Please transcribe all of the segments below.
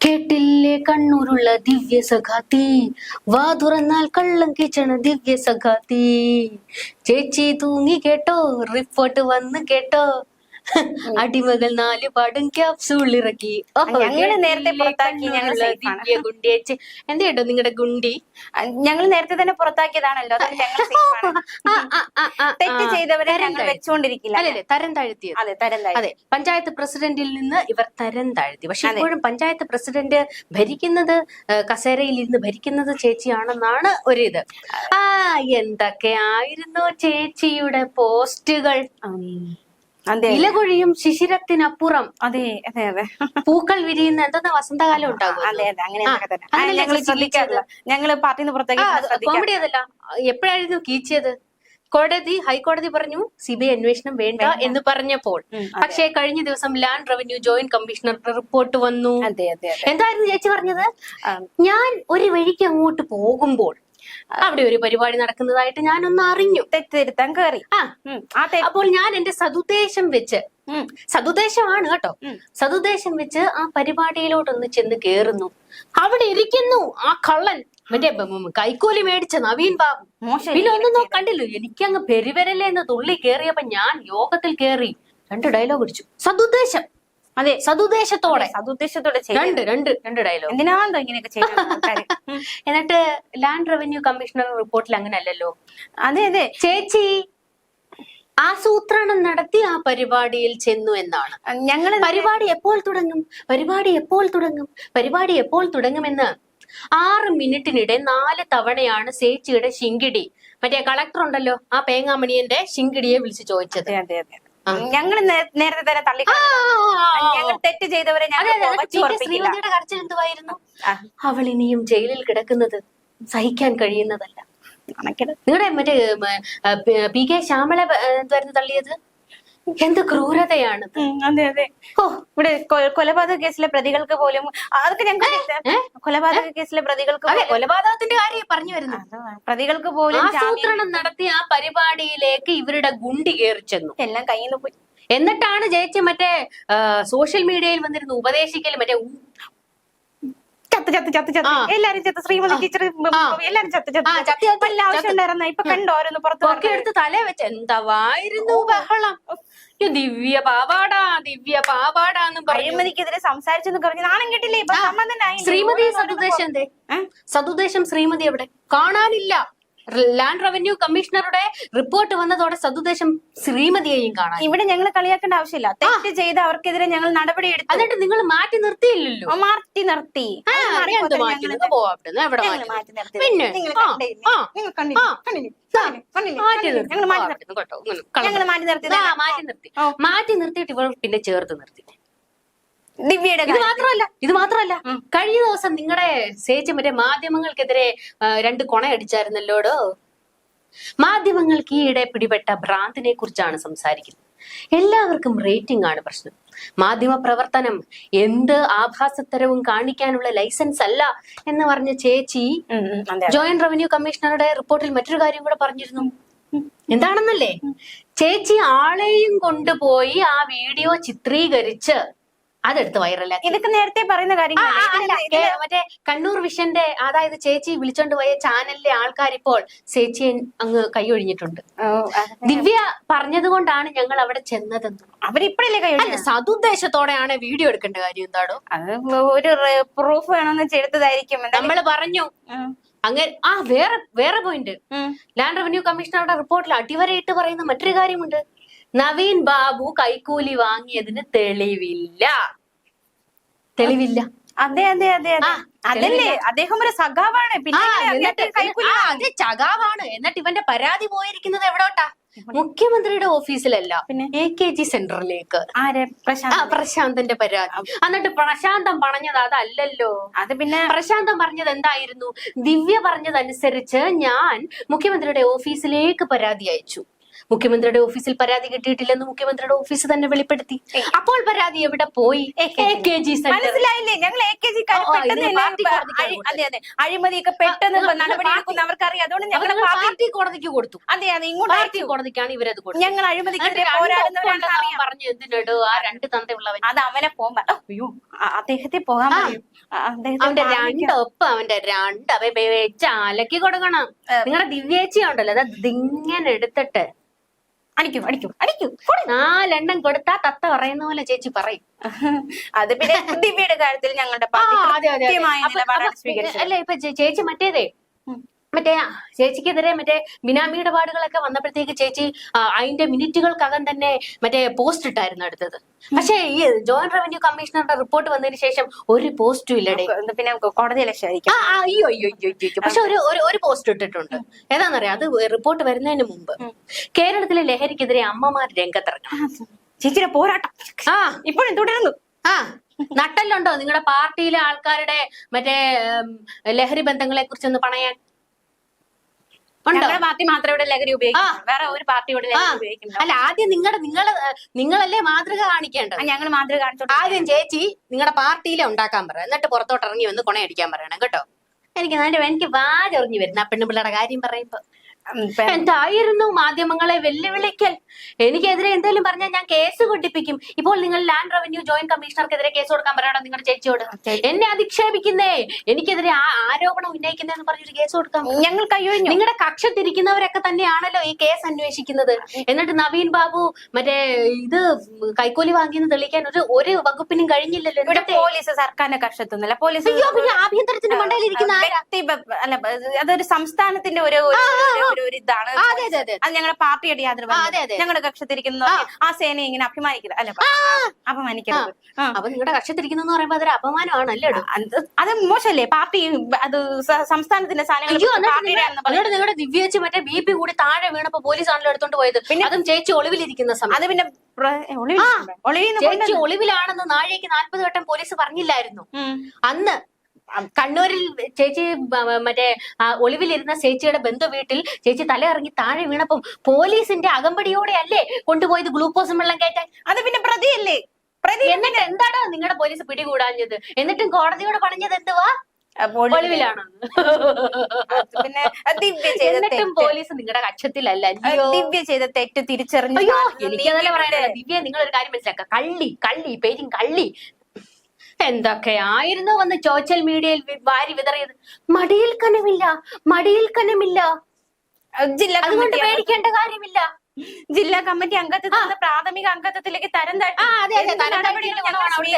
കേട്ടില്ലേ കണ്ണൂരുള്ള ദിവ്യ സഖാത്തി വാ തുറന്നാൽ കള്ളം കിച്ചണ ദിവ്യ സഖാത്തി ചേച്ചി തൂങ്ങി കേട്ടോ റിപ്പോർട്ട് വന്ന് കേട്ടോ. അടിമകൾ നാല് പാടും ക്യാപ്സൂൾ ഇറക്കി. ഞങ്ങൾ നേരത്തെ പുറത്താക്കി, ഞങ്ങൾ safe ദിവ്യ ഗുണ്ടിയേച്ച് എന്ത് കേട്ടോ നിങ്ങളുടെ ഗുണ്ടി? ഞങ്ങൾ നേരത്തെ തന്നെ പുറത്താക്കിയതാണല്ലോ തെറ്റ് ചെയ്തവരെ തരം ഞങ്ങൾ താഴ്ത്തി. വെച്ചുകൊണ്ടിരിക്കില്ല അല്ലല്ലേ തരം താഴ്ത്തിയത്? അതെ തരം താഴ്ത്തി. അതെ പഞ്ചായത്ത് പ്രസിഡന്റിൽ നിന്ന് ഇവർ തരം താഴ്ത്തി. പക്ഷെ. ഇപ്പോഴും പഞ്ചായത്ത് പ്രസിഡന്റ് ഭരിക്കുന്നത് കസേരയിൽ ഇരുന്ന് ഭരിക്കുന്നത് ചേച്ചിയാണെന്നാണ് ഒരിത്. ആ എന്തൊക്കെ ആയിരുന്നു ചേച്ചിയുടെ പോസ്റ്റുകൾ? ഇലകൊഴിയും ശിശിരത്തിനപ്പുറം അതെ അതെ അതെ. പൂക്കൾ വിരിയുന്ന എന്താ വസന്തകാലം ഉണ്ടാകും അതെ അതെ. അങ്ങനെ ഞങ്ങൾ അങ്ങനെയല്ലേ ഞങ്ങൾ പാർട്ടിന്ന് പുറത്തേക്ക് കോമഡി അതല്ല. എപ്പോഴായിരുന്നു കീച്ചിയത്? കോടതി ഹൈക്കോടതി പറഞ്ഞു സി ബി ഐ അന്വേഷണം വേണ്ട എന്ന് പറഞ്ഞപ്പോൾ. പക്ഷേ കഴിഞ്ഞ ദിവസം ലാൻഡ് റവന്യൂ ജോയിന്റ് കമ്മീഷണറുടെ റിപ്പോർട്ട് വന്നു. അതെ അതെ അതെ. എന്തായിരുന്നു ചേച്ചി പറഞ്ഞത്? ഞാൻ ഒരു വഴിക്ക് അങ്ങോട്ട് പോകുമ്പോൾ അവിടെ ഒരു പരിപാടി നടക്കുന്നതായിട്ട് ഞാനൊന്ന് അറിഞ്ഞു. തെറ്റിരുത്താൻ കയറി ആ അപ്പോൾ ഞാൻ എന്റെ സതുദ്ദേശം വെച്ച് സതുദ്ദേശമാണ് കേട്ടോ. സതുദ്ദേശം വെച്ച് ആ പരിപാടിയിലോട്ടൊന്ന് ചെന്ന് കേറുന്നു. അവിടെ ഇരിക്കുന്നു ആ കള്ളൻ. മറ്റേ കൈക്കൂലി മേടിച്ച നവീൻ ബാബു. പിന്നെ ഒന്നും കണ്ടില്ല കണ്ടില്ലോ? എനിക്കങ്ങ് പെരുവരല്ലേ എന്ന് തുള്ളി കേറിയപ്പോ ഞാൻ യോഗത്തിൽ കേറി. രണ്ട് ഡയലോഗ് അടിച്ചു സതുദ്ദേശം. അതെ സതുദ്ദേശത്തോടെ. സതുദ്ദേശത്തോടെ ചെയ്തു രണ്ട് രണ്ട്. രണ്ട് ഡയലോഗ് എന്തിനാണോ ഇങ്ങനെയൊക്കെ ആൾക്കാര്? എന്നിട്ട് ലാൻഡ് റവന്യൂ കമ്മീഷണർ റിപ്പോർട്ടിൽ അങ്ങനെ അല്ലല്ലോ അതെ അതെ. ചേച്ചി ആസൂത്രണം നടത്തി ആ പരിപാടിയിൽ ചെന്നു എന്നാണ്. ഞങ്ങൾ പരിപാടി എപ്പോൾ തുടങ്ങും? പരിപാടി എപ്പോൾ തുടങ്ങും? പരിപാടി എപ്പോൾ തുടങ്ങുമെന്ന് ആറ് മിനിറ്റിനിടെ നാല് തവണയാണ് സേച്ചിയുടെ ശിങ്കിടി. മറ്റേ കളക്ടർ ഉണ്ടല്ലോ ആ പേങ്ങാമണിയന്റെ ശിങ്കിടിയെ വിളിച്ചു ചോദിച്ചത്. അതെ അതെ അതെ. ഞങ്ങൾ നേ- നേരത്തെ തന്നെ തള്ളി ഞങ്ങൾ തെറ്റ് ചെയ്തവരെ ഞങ്ങൾ ശ്രീമതിയുടെ കരച്ചിൽ എന്തുവായിരുന്നു? അവൾ ഇനിയും ജയിലിൽ കിടക്കുന്നത് സഹിക്കാൻ കഴിയുന്നതല്ല. നിങ്ങളുടെ മറ്റേ പി കെ ശ്യാമളെ എന്തായിരുന്നു തള്ളിയത്? എന്ത് ക്രൂരതയാണ് അതെ അതെ. ഓ ഇവിടെ കൊലപാതക കേസിലെ പ്രതികൾക്ക് പോലും അതൊക്കെ ഞങ്ങൾ കൊലപാതക കേസിലെ പ്രതികൾക്ക് കൊലപാതകത്തിന്റെ കാര്യം പറഞ്ഞു വരുന്നു. പ്രതികൾക്ക് പോലും ആസൂത്രണം നടത്തി ആ പരിപാടിയിലേക്ക് ഇവരുടെ ഗുണ്ടി കയറി ചെന്നു. എല്ലാം കയ്യിൽ നിന്ന് പോയി. എന്നിട്ടാണ് ജയിച്ച് മറ്റേ സോഷ്യൽ മീഡിയയിൽ വന്നിരുന്നു ഉപദേശിക്കൽ മറ്റേ ചത്ത് ചത്ത് ചത്ത് ചത്ത്. എല്ലാരും ചത്ത്. ശ്രീമതി ടീച്ചർ. എല്ലാരും ചത്ത് ചത്ത് ചത്ത്. ആവശ്യം ഉണ്ടായിരുന്ന? ഇപ്പൊ കണ്ടോ ഓരോന്ന് പുറത്ത് എടുത്ത് തലേ വെച്ച്. എന്താവായിരുന്നു ബഹളം. ദിവ്യ പാവാടാ ദിവ്യ പാവാടാന്ന് പറഞ്ഞു. പറയുമതിക്കെതിരെ സംസാരിച്ചെന്ന് പറഞ്ഞു നാണം കിട്ടില്ലേ? ഇപ്പൊ ശ്രീമതി ഏ? സതുദേശം ശ്രീമതി എവിടെ? കാണാനില്ല. ലാൻഡ് റവന്യൂ കമ്മീഷണറുടെ റിപ്പോർട്ട് വന്നതോടെ സതുദേശം ശ്രീമതിയെയും കാണാം ഇവിടെ ഞങ്ങൾ കളിയാക്കേണ്ട ആവശ്യമില്ല. തെറ്റ് ചെയ്ത് അവർക്കെതിരെ ഞങ്ങൾ നടപടി എടുത്തു. എന്നിട്ട് നിങ്ങൾ മാറ്റി നിർത്തിയില്ലല്ലോ? മാറ്റി നിർത്തി. മാറ്റി നിർത്തിയിട്ട് ഇവൾ പിന്നെ ചേർത്ത് നിർത്തി. ദിവ്യയുടെ ഇത് മാത്രമല്ല ഇത് മാത്രമല്ല. കഴിഞ്ഞ ദിവസം നിങ്ങളുടെ സേച്ച് മറ്റേ മാധ്യമങ്ങൾക്കെതിരെ രണ്ട് കൊണയടിച്ചായിരുന്നല്ലോടോ? മാധ്യമങ്ങൾക്ക് ഈയിടെ പിടിപെട്ട ഭ്രാന്തിനെ കുറിച്ചാണ് സംസാരിക്കുന്നത്. എല്ലാവർക്കും റേറ്റിംഗ് ആണ് പ്രശ്നം. മാധ്യമ പ്രവർത്തനം എന്ത് ആഭാസത്തരവും കാണിക്കാനുള്ള ലൈസൻസ് അല്ല എന്ന് പറഞ്ഞ ചേച്ചി ജോയിന്റ് റവന്യൂ കമ്മീഷണറുടെ റിപ്പോർട്ടിൽ മറ്റൊരു കാര്യം കൂടെ പറഞ്ഞിരുന്നു. എന്താണെന്നല്ലേ? ചേച്ചി ആളെയും കൊണ്ടുപോയി ആ വീഡിയോ ചിത്രീകരിച്ച് അതെടുത്ത് വൈറലാക്കി. ഇതൊക്കെ നേരത്തെ പറയുന്ന കാര്യങ്ങൾ മറ്റേ കണ്ണൂർ വിഷന്റെ അതായത് ചേച്ചി വിളിച്ചോണ്ട് പോയ ചാനലിലെ ആൾക്കാർ ഇപ്പോൾ ചേച്ചിയെ അങ്ങ് കൈയൊഴിഞ്ഞിട്ടുണ്ട്. ദിവ്യ പറഞ്ഞത് കൊണ്ടാണ് ഞങ്ങൾ അവിടെ ചെന്നതെന്ന്. അവരിപ്പഴല്ലേ കൈ സതുദ്ദേശത്തോടെയാണ് വീഡിയോ എടുക്കേണ്ട കാര്യം എന്താണോ ഒരു പ്രൂഫ് വേണമെന്ന് ചെയ്തതായിരിക്കും നമ്മൾ പറഞ്ഞു. അങ്ങനെ ആ വേറെ വേറെ പോയിന്റ് ലാൻഡ് റവന്യൂ കമ്മീഷണറുടെ റിപ്പോർട്ടിൽ അടിവരയിട്ട് പറയുന്ന മറ്റൊരു കാര്യമുണ്ട്. നവീൻ ബാബു കൈക്കൂലി വാങ്ങിയതിന് തെളിവില്ല. തെളിവില്ല. അതെ അതെ അതെ അതല്ലേ? അദ്ദേഹം ഒരു സഖാവാണ്. പിന്നെ ചകാവാണ് എന്നിട്ട് ഇവന്റെ പരാതി പോയിരിക്കുന്നത് എവിടോട്ടാ? മുഖ്യമന്ത്രിയുടെ ഓഫീസിലല്ല. പിന്നെ? എ കെ ജി സെന്ററിലേക്ക്. പ്രശാന്തന്റെ പരാതി. എന്നിട്ട് പ്രശാന്തം പറഞ്ഞത് അതല്ലല്ലോ. അത് പിന്നെ പ്രശാന്തം പറഞ്ഞത് എന്തായിരുന്നു? ദിവ്യ പറഞ്ഞതനുസരിച്ച് ഞാൻ മുഖ്യമന്ത്രിയുടെ ഓഫീസിലേക്ക് പരാതി അയച്ചു. മുഖ്യമന്ത്രിയുടെ ഓഫീസിൽ പരാതി കിട്ടിയിട്ടില്ലെന്ന് മുഖ്യമന്ത്രിയുടെ ഓഫീസ് തന്നെ വെളിപ്പെടുത്തി അപ്പോൾ പരാതി എവിടെ പോയി മനസ്സിലായില്ലേ ഞങ്ങൾ. അതെ അതെ അഴിമതിയൊക്കെ പെട്ടെന്ന് നിങ്ങൾ- നടപടി നിങ്ങൾ എടുക്കുന്ന അവർക്കറിയാം അതുകൊണ്ട് അപ്പൊ പാർട്ടി കോടതിക്ക് കൊടുത്തു അതെ അതെ ഇങ്ങോട്ട് പാർട്ടി കോടതിക്കാണ് ഇവരത് കൊടുത്തത് ഞങ്ങൾ അഴിമതിക്കെതിരെ അവൻ പറഞ്ഞു എന്തിനടോ ആ രണ്ട് തന്തയുള്ളവൻ അത് അവനെ പോകാൻ അയ്യോ അദ്ദേഹത്തെ പോകാൻ അവന്റെ രണ്ടൊപ്പം അവന്റെ രണ്ട് അവയെ വെച്ച് അലക്കി കൊടുക്കണം. നിങ്ങളുടെ ദിവ്യേച്ചി ഉണ്ടല്ലോ അത് ഇതിങ്ങനെ എടുത്തിട്ട് അടിക്കൂ അടിക്കൂ അടിക്കൂ. നാലെണ്ണം കൊടുത്താ തത്ത പറയുന്ന പോലെ ചേച്ചി പറയും. അത് പിന്നെ ദിവ്യയുടെ കാര്യത്തിൽ ഞങ്ങളുടെ അല്ലേ ഇപ്പൊ ചേച്ചി മറ്റേതേ. മറ്റേ ചേച്ചിക്കെതിരെ മറ്റേ ബിനാമി ഇടപാടുകളൊക്കെ വന്നപ്പോഴത്തേക്ക് ചേച്ചി അതിന്റെ മിനിറ്റുകൾക്കകം തന്നെ മറ്റേ പോസ്റ്റ് ഇട്ടായിരുന്നു അടുത്തത് പക്ഷേ ഈ ജോയിന്റ് റവന്യൂ കമ്മീഷണറുടെ റിപ്പോർട്ട് വന്നതിന് ശേഷം ഒരു പോസ്റ്റും ഇല്ലടേ. പിന്നെ കോടതി അയ്യോ അയ്യോ അയ്യോ അയ്യോ അയ്യോ. പക്ഷെ ഒരു ഒരു- പോസ്റ്റ് ഇട്ടിട്ടുണ്ട്. ഏതാണെന്നറിയാം അത് റിപ്പോർട്ട് വരുന്നതിന് മുമ്പ്. കേരളത്തിലെ ലഹരിക്കെതിരെ അമ്മമാർ രംഗത്തിറങ്ങണം. ചേച്ചിയുടെ പോരാട്ടം. ആ. ഇപ്പോഴും തുടരുന്നു. ആ. നട്ടല്ലുണ്ടോ നിങ്ങളുടെ പാർട്ടിയിലെ ആൾക്കാരുടെ മറ്റേ ലഹരി ബന്ധങ്ങളെ കുറിച്ചൊന്ന് പണയാൻ ഞങ്ങളുടെ പാർട്ടി മാത്രമേ ഇവിടെ ലഹരി വേറെ ഒരു പാർട്ടി ഇവിടെ ആ. ലഹരി ഉപയോഗിക്കുന്നില്ല അല്ല ആദ്യം നിങ്ങളുടെ നിങ്ങൾ നിങ്ങളല്ലേ മാതൃക കാണിക്കേണ്ടത്? ഞങ്ങൾ മാതൃക കാണിച്ചോട്ടെ ആദ്യം ചേച്ചി നിങ്ങളുടെ പാർട്ടിയിലെ ഉണ്ടാക്കാൻ പറ. എന്നിട്ട് പുറത്തോട്ട് ഇറങ്ങി വന്ന് കൊണയടിക്കാൻ പറയണം കേട്ടോ? എനിക്ക് നല്ല എനിക്ക് വാചൊറിഞ്ഞു വരുന്ന ആ പെണ്ണുപിള്ളയുടെ കാര്യം പറയുമ്പോ. എന്തായിരുന്നു മാധ്യമങ്ങളെ വെല്ലുവിളിക്കൽ? എനിക്കെതിരെ എന്തെങ്കിലും പറഞ്ഞാൽ ഞാൻ കേസ് കൊട്ടിപ്പിക്കും. ഇപ്പോൾ നിങ്ങൾ ലാൻഡ് റവന്യൂ ജോയിന്റ് കമ്മീഷണർക്കെതിരെ കേസ് കൊടുക്കാൻ പറയണോ നിങ്ങളുടെ ചേച്ചിയോട്? എന്നെ അധിക്ഷേപിക്കുന്നേ. എനിക്കെതിരെ ആ ആരോപണം ഉന്നയിക്കുന്നതെന്ന് പറഞ്ഞൊരു കേസ് കൊടുക്കാം. ഞങ്ങൾ കയ്യൊഴിഞ്ഞു നിങ്ങളുടെ കക്ഷത്തിരിക്കുന്നവരൊക്കെ തന്നെയാണല്ലോ ഈ കേസ് അന്വേഷിക്കുന്നത്. എന്നിട്ട് നവീൻ ബാബു മറ്റേ ഇത് കൈക്കൂലി വാങ്ങിയെന്ന് തെളിയിക്കാൻ ഒരു ഒരു വകുപ്പിനും കഴിഞ്ഞില്ലല്ലോ. ഇവിടെ പോലീസ് സർക്കാരിന്റെ കക്ഷത്തൊന്നുമില്ല പോലീസ് അയ്യോ പിന്നെ ആഭ്യന്തരത്തിന്റെ മണ്ടയിലിരിക്കുന്ന അതൊരു സംസ്ഥാനത്തിന്റെ ഒരു ഒരു- ഇതാണ് അതെ ഞങ്ങളുടെ പാർട്ടിയുടെ യാതൊരു. ഞങ്ങളുടെ കക്ഷത്തിരിക്കുന്ന ആ. സേനയെ ഇങ്ങനെ അഭിമാനിക്കരുത് അല്ല? അപമാനിക്കരുത്. ആ. അപ്പൊ നിങ്ങളുടെ കക്ഷത്തിരിക്കുന്നു പറയുമ്പോ അതൊരു അപമാനമാണ് അത് അത് മോശമല്ലേ? പാർട്ടി അത് സംസ്ഥാനത്തിന്റെ സാധനങ്ങൾ നിങ്ങളുടെ- ദിവ്യച്ച് മറ്റേ ബി പി കൂടി താഴെ വീണപ്പോ പോലീസ് ആണല്ലോ എടുത്തോണ്ട് പോയത്. പിന്നെ- അതും ചേച്ചി ഒളിവിലിരിക്കുന്ന സമയം. അത് പിന്നെ ഒളിവിലാണെന്ന് നാഴേക്ക് നാൽപ്പത് വട്ടം പോലീസ് പറഞ്ഞില്ലായിരുന്നു. അന്ന് കണ്ണൂരിൽ ചേച്ചി മറ്റേ ഒളിവിലിരുന്ന ചേച്ചിയുടെ ബന്ധു വീട്ടിൽ ചേച്ചി തല ഇറങ്ങി താഴെ വീണപ്പം പോലീസിന്റെ അകമ്പടിയോടെ അല്ലേ കൊണ്ടുപോയത് ഗ്ലൂക്കോസും വെള്ളം കയറ്റാൻ? അത് പിന്നെ പ്രതിയല്ലേ? പ്രതി എന്നിട്ട് എന്താടോ നിങ്ങളുടെ പോലീസ് പിടികൂടാഞ്ഞത്? എന്നിട്ടും കോടതിയോട് പറഞ്ഞത് എന്തുവാ? ഒളിവിലാണെന്ന് പിന്നെ ദിവ്യ ചെയ്ത പോലീസ് നിങ്ങളുടെ കക്ഷത്തിലല്ല. ദിവ്യ ചെയ്ത തെറ്റ് തിരിച്ചറിഞ്ഞു അയ്യോ എനിക്കതല്ലേ പറയാനുള്ളത്. ദിവ്യ നിങ്ങൾ ഒരു കാര്യം മനസ്സിലാക്കുക കള്ളി കള്ളി പേരും കള്ളി. എന്തൊക്കെയായിരുന്നു വന്ന് സോഷ്യൽ മീഡിയയിൽ വാരി വിതറിയത്? മടിയിൽ കനമില്ല മടിയിൽ കനമില്ല. ജില്ലാ അതുകൊണ്ട് പേടിക്കേണ്ട കാര്യമില്ല. ജില്ലാ കമ്മിറ്റി അംഗത്വത്തിൽ നിന്ന് പ്രാഥമിക അംഗത്വത്തിലേക്ക് തരം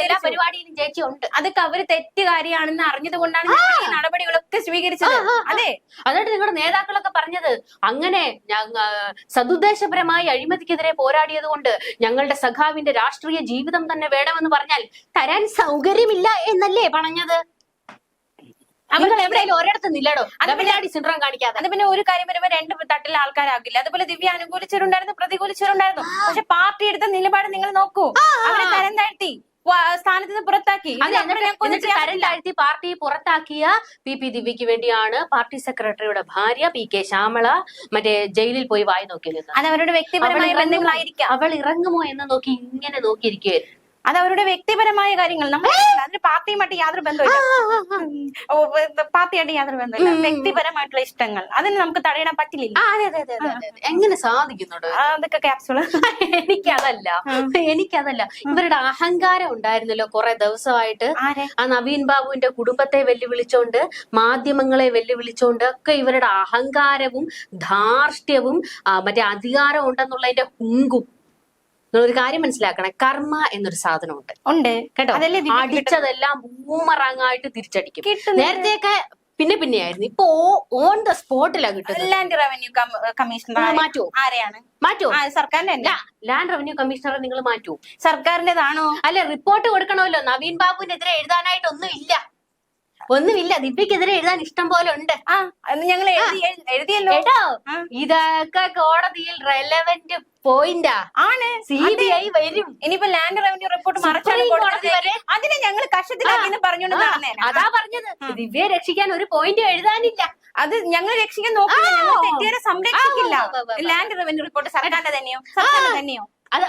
എല്ലാ പരിപാടിയിലും ചേച്ചി ഉണ്ട് അതൊക്കെ അവർ തെറ്റുകാരിയാണെന്ന് അറിഞ്ഞത് കൊണ്ടാണ് ഈ നടപടികളൊക്കെ സ്വീകരിച്ചത്. അതെ. അതായത് നിങ്ങളുടെ നേതാക്കളൊക്കെ പറഞ്ഞത് അങ്ങനെ സതുദ്ദേശപരമായി അഴിമതിക്കെതിരെ പോരാടിയത് കൊണ്ട് ഞങ്ങളുടെ സഖാവിന്റെ രാഷ്ട്രീയ ജീവിതം തന്നെ വേണമെന്ന് പറഞ്ഞാൽ തരാൻ സൗകര്യമില്ല എന്നല്ലേ പറഞ്ഞത്? നിങ്ങൾ എവിടെയെങ്കിലും ഒരിടത്ത് നില്ലടോ. ഡബിളാടി സിൻഡ്രോം കാണിക്കാതെ. അത് പിന്നെ ഒരു കാര്യം വരുമ്പോ രണ്ട് തട്ടിലെ ആൾക്കാരാകില്ല. അതുപോലെ ദിവ്യ അനുകൂലിച്ചവരുണ്ടായിരുന്നു പ്രതികൂലിച്ചവരുണ്ടായിരുന്നു. പക്ഷെ പാർട്ടി എടുത്ത നിലപാട് നിങ്ങൾ നോക്കൂ. അവരെ തരം താഴ്ത്തി സ്ഥാനത്ത് നിന്ന് പുറത്താക്കി. തരംതാഴ്ത്തി പാർട്ടി പുറത്താക്കിയ പി പി ദിവ്യക്ക് വേണ്ടിയാണ് പാർട്ടി സെക്രട്ടറിയുടെ ഭാര്യ പി കെ ശ്യാമള മറ്റേ ജയിലിൽ പോയി വായി നോക്കി അത് അവരുടെ വ്യക്തിപരമായ ബന്ധങ്ങളായിരിക്കാം. അവൾ ഇറങ്ങുമോ എന്ന് നോക്കി ഇങ്ങനെ നോക്കിയിരിക്കുകയായിരുന്നു. അത് അവരുടെ വ്യക്തിപരമായ കാര്യങ്ങൾ. നമ്മൾ അതിന് പാർട്ടിയുമായിട്ട് യാതൊരു ബന്ധമില്ല പാർട്ടിയായിട്ട് യാതൊരു ബന്ധമില്ല വ്യക്തിപരമായിട്ടുള്ള ഇഷ്ടങ്ങൾ. അതിന് നമുക്ക് തടയിടാൻ പറ്റില്ല. എങ്ങനെ സാധിക്കുന്നുണ്ടോ? അതൊക്കെ ക്യാപ്സുൾ എനിക്കതല്ല. എനിക്കതല്ല. ഇവരുടെ അഹങ്കാരം ഉണ്ടായിരുന്നല്ലോ കുറെ ദിവസമായിട്ട്. ആ നവീൻ ബാബുവിന്റെ കുടുംബത്തെ വെല്ലുവിളിച്ചോണ്ട് മാധ്യമങ്ങളെ വെല്ലുവിളിച്ചോണ്ട് ഒക്കെ ഇവരുടെ അഹങ്കാരവും ധാർഷ്ട്യവും മറ്റേ അധികാരം ഉണ്ടെന്നുള്ളതിന്റെ ഹുങ്കും നിങ്ങളൊരു കാര്യം മനസ്സിലാക്കണം. കർമ്മ എന്നൊരു സാധനമുണ്ട്. ഉണ്ട്. കേട്ടോ? അടിച്ചതെല്ലാം ബൂമറാങ്ങായിട്ട് തിരിച്ചടിക്കും. നേരത്തെയൊക്കെ പിന്നെ പിന്നെ ആയിരുന്നു ഇപ്പൊ ഓൺ ദ സ്പോട്ടിലാണ് കിട്ടുന്നത്. ലാൻഡ് റവന്യൂ കമ്മീഷണർ മാറ്റോ ആരെയാണ്? മാറ്റോ സർക്കാരിന്റെ ലാൻഡ് റവന്യൂ കമ്മീഷണറെ നിങ്ങൾ മാറ്റൂ സർക്കാരിന്റേതാണോ? അല്ല റിപ്പോർട്ട് കൊടുക്കണമല്ലോ. നവീൻ ബാബുവിനെതിരെ എഴുതാനായിട്ടൊന്നും ഒന്നുമില്ല ഒന്നുമില്ല ദിവ്യക്കെതിരെ എഴുതാൻ ഇഷ്ടം പോലെ ഉണ്ട്. ആ ഞങ്ങൾ എഴുതി എഴുതിയല്ലോ. കേട്ടോ. ഇതൊക്കെ കോടതിയിൽ റെലവന്റ് പോയിന്റാ ആണ്. സി ബി ഐ വരും. ഇനിയിപ്പോ ലാൻഡ് റവന്യൂ റിപ്പോർട്ട് അതിനെ ഞങ്ങൾ കഷത്തിലാക്കിന്ന് നടന്നേനെ. അതാ പറഞ്ഞത്. ദിവ്യയെ രക്ഷിക്കാൻ ഒരു പോയിന്റ് എഴുതാനില്ല. അത് ഞങ്ങൾ രക്ഷിക്കാൻ നോക്കില്ല ഞങ്ങൾ തെറ്റുകാരെ സംരക്ഷിക്കില്ല. ലാൻഡ് റവന്യൂ റിപ്പോർട്ട് സർക്കാരിന്റെ തന്നെയോ? സർക്കാരിന്റെ തന്നെയോ? അത്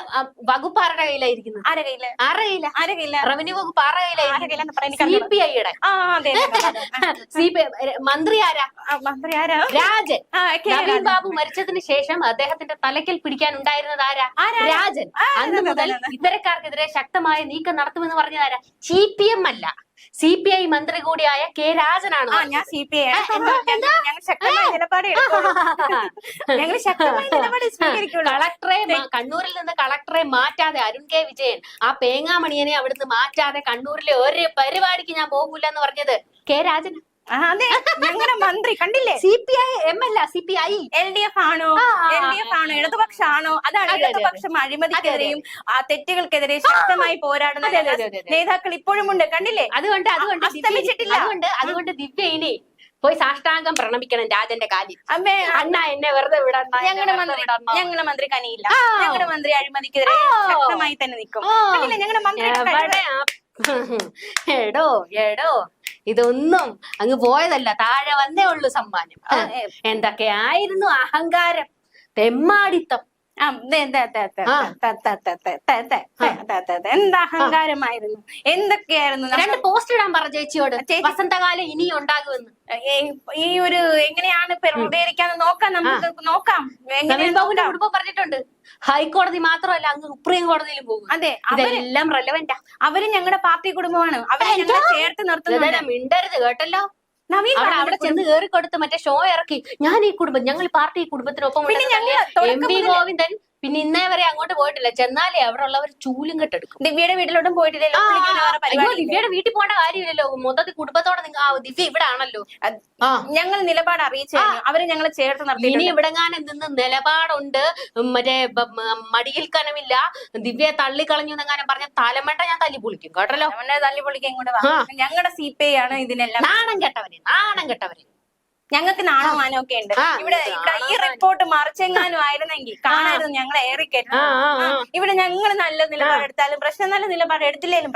വകുപ്പ് ആരുടെ കയ്യിലായിരിക്കുന്നത് ആരുടെ കയ്യിൽ? ആരുടെ കയ്യില? ആരുടെ കയ്യിൽ? റവന്യൂ വകുപ്പ് ആരുടെ ആരെ പറയാൻ സി പി ഐയുടെ. സി പി മന്ത്രി ആരാ? മന്ത്രി ആരാ? രാജൻ. നവീൻ ബാബു മരിച്ചതിന് ശേഷം അദ്ദേഹത്തിന്റെ തലക്കൽ പിടിക്കാൻ ഉണ്ടായിരുന്നത് ആരാ? ആരാ? രാജൻ. അന്ന് മുതൽ. ഇത്തരക്കാർക്കെതിരെ ശക്തമായ നീക്കം നടത്തുമെന്ന് പറഞ്ഞതാരാ സി പി എം അല്ല. സി പി ഐ മന്ത്രി കൂടിയായ കെ രാജനാണ് ഞാൻ സി പി ഐ ഞങ്ങൾ കളക്ടറെ കണ്ണൂരിൽ നിന്ന് കളക്ടറെ മാറ്റാതെ അരുൺ കെ വിജയൻ ആ പേങ്ങാമണിയനെ അവിടുന്ന് മാറ്റാതെ കണ്ണൂരിലെ ഒരു പരിപാടിക്ക് ഞാൻ പോകൂല എന്ന് പറഞ്ഞത് കെ രാജൻ അതെ. ഞങ്ങളുടെ മന്ത്രി കണ്ടില്ലേ? സി പി ഐ എം അല്ല C P I. L D F ആണോ? എൽ ഡി എഫ് ആണോ? ഇടതുപക്ഷാണോ? അതാണ് അതെ, അതെ, അതെ. ഇടതുപക്ഷം അഴിമതിക്കെതിരെയും ആ തെറ്റുകൾക്കെതിരെ ശക്തമായി പോരാടുന്ന. നേതാക്കൾ ഇപ്പോഴും ഉണ്ട്. കണ്ടില്ലേ? അതുകൊണ്ട് അതുകൊണ്ട്. അതുകൊണ്ട് അതുകൊണ്ട് ദിവ്യ ഇനി പോയി സാഷ്ടാംഗം പ്രണമിക്കണം രാജന്റെ കാലിൽ. അമ്മേ അണ്ണ എന്നെ വെറുതെ വിടണ്ട ഞങ്ങളുടെ മന്ത്രി. ഞങ്ങളുടെ മന്ത്രി കനിയില്ല. ഞങ്ങളുടെ മന്ത്രി അഴിമതിക്കെതിരെ ശക്തമായി തന്നെ നിൽക്കും. ഞങ്ങളുടെ മന്ത്രി എടോ എടോ. ഇതൊന്നും അങ്ങ് പോയതല്ല താഴെ വന്നേ ഉള്ളു സമ്മാനം എന്തൊക്കെ ആയിരുന്നു അഹങ്കാരം തെമ്മാടിത്തം എന്ത് അഹങ്കാരമായിരുന്നു എന്തൊക്കെയായിരുന്നു രണ്ട് പോസ്റ്റ് ഇടാൻ പറഞ്ഞ ചേച്ചിയോട് വസന്തകാലം ഇനി ഉണ്ടാകുമെന്ന് ഈ ഒരു എങ്ങനെയാണ് പ്രതികരിക്കാന്ന് നോക്കാം നമുക്ക് നോക്കാം എങ്ങനെയാണ് കുടുംബം പറഞ്ഞിട്ടുണ്ട് ഹൈക്കോടതി മാത്രമല്ല അങ്ങ് സുപ്രീം കോടതിയിലും പോകും. അതെ അവരെല്ലാം റെലവെന്റാ അവർ ഞങ്ങളുടെ പാർട്ടി കുടുംബമാണ്. അവർ ഞങ്ങളെ ചേർത്ത് നിർത്തുന്നത് മിണ്ടരുത് കേട്ടല്ലോ. നവീൻ അവിടെ അവിടെ ചെന്ന് കയറി കൊടുത്ത് മറ്റേ ഷോ ഇറക്കി. ഞാൻ ഈ കുടുംബം ഞങ്ങൾ പാർട്ടി കുടുംബത്തിനൊപ്പം എം വി ഗോവിന്ദൻ പിന്നെ ഇന്നേ വരെ അങ്ങോട്ട് പോയിട്ടില്ല. ചെന്നാലേ അവിടെ ഉള്ളവർ ചൂലും കെട്ടെടുക്കും. ദിവ്യയുടെ വീട്ടിലോട്ടും പോയിട്ടില്ലല്ലോ? ദിവ്യയുടെ വീട്ടിൽ പോകേണ്ട കാര്യമില്ലല്ലോ. മൊത്തത്തിൽ കുടുംബത്തോടെ നിങ്ങൾ ദിവ്യ ഇവിടെ ആണല്ലോ ഞങ്ങൾ നിലപാട് അറിയിച്ചു അവർ ഞങ്ങൾ ചേർത്ത് ഇനി നിർത്തിയിട്ടുണ്ട് ഇവിടെങ്ങാനും നിന്ന് നിലപാടുണ്ട്. മറ്റേ മടിയിൽ കനമില്ല. ദിവ്യയെ തള്ളിക്കളഞ്ഞു എന്നെങ്ങാനും പറഞ്ഞ തലമണ്ട ഞാൻ തല്ലി പൊളിക്കും. കേട്ടല്ലോ? തല്ലി പൊളിക്കാൻ. ഞങ്ങളുടെ സി പി ഐ ആണ് ഇതിനെല്ലാം. നാണം കെട്ടവര് നാണം കെട്ടവര് ഞങ്ങൾക്ക് നാണോ മാനോ ഒക്കെ ഉണ്ട്. ഇവിടെ ഇവിടെ ഈ റിപ്പോർട്ട് മറിച്ചെങ്ങാനും ആയിരുന്നെങ്കിൽ കാണായിരുന്നു ഞങ്ങൾ ഏറി ഇവിടെ ഞങ്ങൾ നല്ല നിലപാടെടുത്താലും പ്രശ്നം നല്ല നിലപാട് എടുത്തില്ലേലും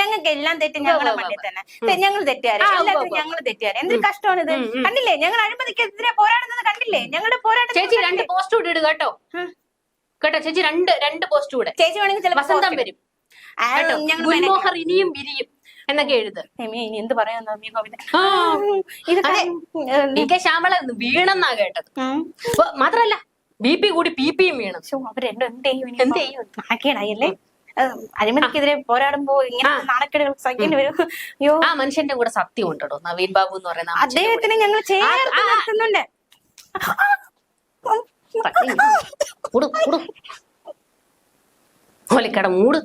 ഞങ്ങൾക്ക് എല്ലാം തെറ്റ് ഞങ്ങളുടെ മണ്ണിൽ തന്നെ. ഞങ്ങൾ തെറ്റുകാരെ. എല്ലാവരും എല്ലാത്തിനും ഞങ്ങൾ തെറ്റുകാരെ. എന്തൊരു കഷ്ടമാണ് ഇത്. കണ്ടില്ലേ? ഞങ്ങൾ അഴിമതിക്കെതിരെ പോരാടുന്നത് കണ്ടില്ലേ? ഞങ്ങളുടെ പോരാട്ടം ചേച്ചി രണ്ട് പോസ്റ്റ് കൂടി ഇടുക കേട്ടോ. കേട്ടോ ചേച്ചി രണ്ട് രണ്ട് പോസ്റ്റ് കൂടെ. ചേച്ചി വേണമെങ്കിൽ ചില വസന്തം വരും. ഗുൽമോഹർ ഇനിയും വിരിയും. എന്നൊക്കെ എഴുത് ഇനി എന്ത് പറയാൻ മീ ആ. ഇത് അതെ. കാര്യം- ഇ കെ ശ്യാമള വീണെന്നാ കേട്ടത്. അപ്പൊ മാത്രല്ല ബി പി കൂടി പി പിയും വീണം ശ്ശോ, അവർ രണ്ടും എന്ത് ചെയ്യും? എന്ത് ചെയ്യും? നാണക്കേടായല്ലേ അത് പോരാടുമ്പോ ഇങ്ങനെ നാണക്കേടുകൾ സഹിക്കേണ്ടി വരും അയ്യോ ആ മനുഷ്യന്റെ കൂടെ സത്യം ഉണ്ടോ നവീൻ ബാബു എന്ന് പറയുന്ന അദ്ദേഹത്തിന് ഞങ്ങൾ ചേർത്ത്. നിർത്തുന്നുണ്ട് കൂടെ. മൂട്, മൂട്. ഓലക്കട മൂട്